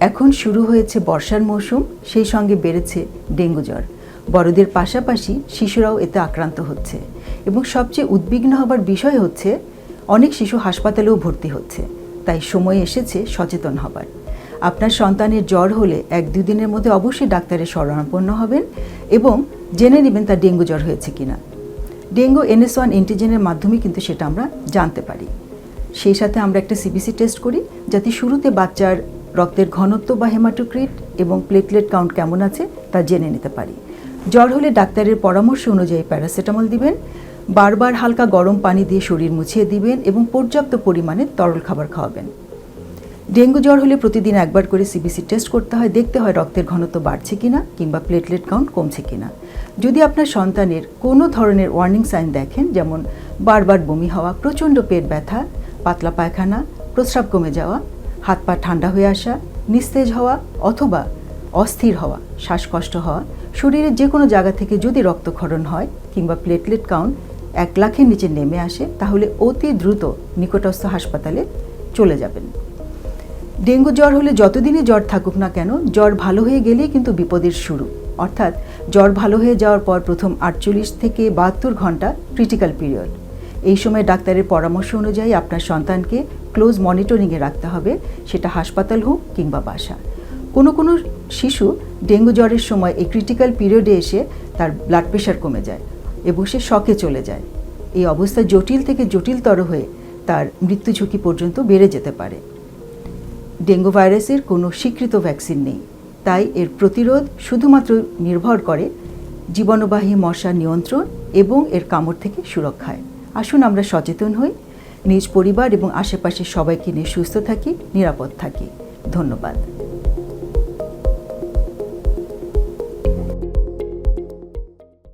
এখন শুরু হয়েছে বর্ষার মৌসুম, সেই সঙ্গে বেড়েছে ডেঙ্গু জ্বর। বড়দের পাশাপাশি শিশুরাও এতে আক্রান্ত হচ্ছে। এবং সবচেয়ে উদ্বিগ্ন হবার বিষয় হচ্ছে, অনেক শিশু হাসপাতালেও ভর্তি হচ্ছে, তাই সময় এসেছে সচেতন হবার। আপনার সন্তানের জ্বর হলে এক দুদিনের মধ্যে অবশ্যই ডাক্তারের শরণাপন্ন হবেন এবং জেনে নেবেন তার ডেঙ্গু জ্বর হয়েছে কিনা। ডেঙ্গু এনএস ওয়ান অ্যান্টিজেনের মাধ্যমে কিন্তু সেটা আমরা জানতে পারি। সেই সাথে আমরা একটা সিবিসি টেস্ট করি, যাতে শুরুতে বাচ্চার রক্তের ঘনত্ব বা হেমাটোক্রিট এবং প্লেটলেট কাউন্ট কেমন আছে তা জেনে নিতে পারি। জ্বর হলে ডাক্তারের পরামর্শ অনুযায়ী প্যারাসিটামল দিবেন, বারবার হালকা গরম পানি দিয়ে শরীর মুছিয়ে দিবেন এবং পর্যাপ্ত পরিমাণে তরল খাবার খাওয়াবেন। ডেঙ্গু জ্বর হলে প্রতিদিন একবার করে সিবিসি টেস্ট করতে হয়, দেখতে হয় রক্তের ঘনত্ব বাড়ছে কিনা কিংবা প্লেটলেট কাউন্ট কমছে কিনা। যদি আপনার সন্তানের কোনো ধরনের ওয়ার্নিং সাইন দেখেন, যেমন বারবার বমি হওয়া, প্রচণ্ড পেট ব্যথা, পাতলা পায়খানা, প্রস্রাব কমে যাওয়া হাত পা ঠান্ডা হয়ে আসা, নিস্তেজ হওয়া অথবা অস্থির হওয়া, শ্বাসকষ্ট হওয়া, শরীরের যে কোনো জায়গা থেকে যদি রক্তক্ষরণ হয় কিংবা প্লেটলেট কাউন্ট এক লাখের নিচে নেমে আসে, তাহলে অতি দ্রুত নিকটস্থ হাসপাতালে চলে যাবেন। ডেঙ্গু জ্বর হলে যতদিনই জ্বর থাকুক না কেন, জ্বর ভালো হয়ে গেলেই কিন্তু বিপদের শুরু। অর্থাৎ জ্বর ভালো হয়ে যাওয়ার পর প্রথম আটচল্লিশ থেকে বাহাত্তর ঘণ্টা ক্রিটিক্যাল পিরিয়ড এই সময় ডাক্তারের পরামর্শ অনুযায়ী আপনার সন্তানকে ক্লোজ মনিটরিংয়ে রাখতে হবে, সেটা হাসপাতাল হোক কিংবা বাসা। কোনো কোনো শিশু ডেঙ্গু জ্বরের সময় এই ক্রিটিক্যাল পিরিয়ডে এসে তার ব্লাড প্রেশার কমে যায় এবং সে শকে চলে যায়। এই অবস্থা জটিল থেকে জটিলতর হয়ে তার মৃত্যু ঝুঁকি পর্যন্ত বেড়ে যেতে পারে। ডেঙ্গু ভাইরাসের কোনো স্বীকৃত ভ্যাকসিন নেই। তাই এর প্রতিরোধ শুধুমাত্র নির্ভর করে জীবাণুবাহী মশা নিয়ন্ত্রণ এবং এর কামড় থেকে সুরক্ষায়। আসুন আমরা সচেতন হই। নিজ পরিবার এবং আশেপাশের সবাইকে নিয়ে সুস্থ থাকি নিরাপদ থাকি। ধন্যবাদ।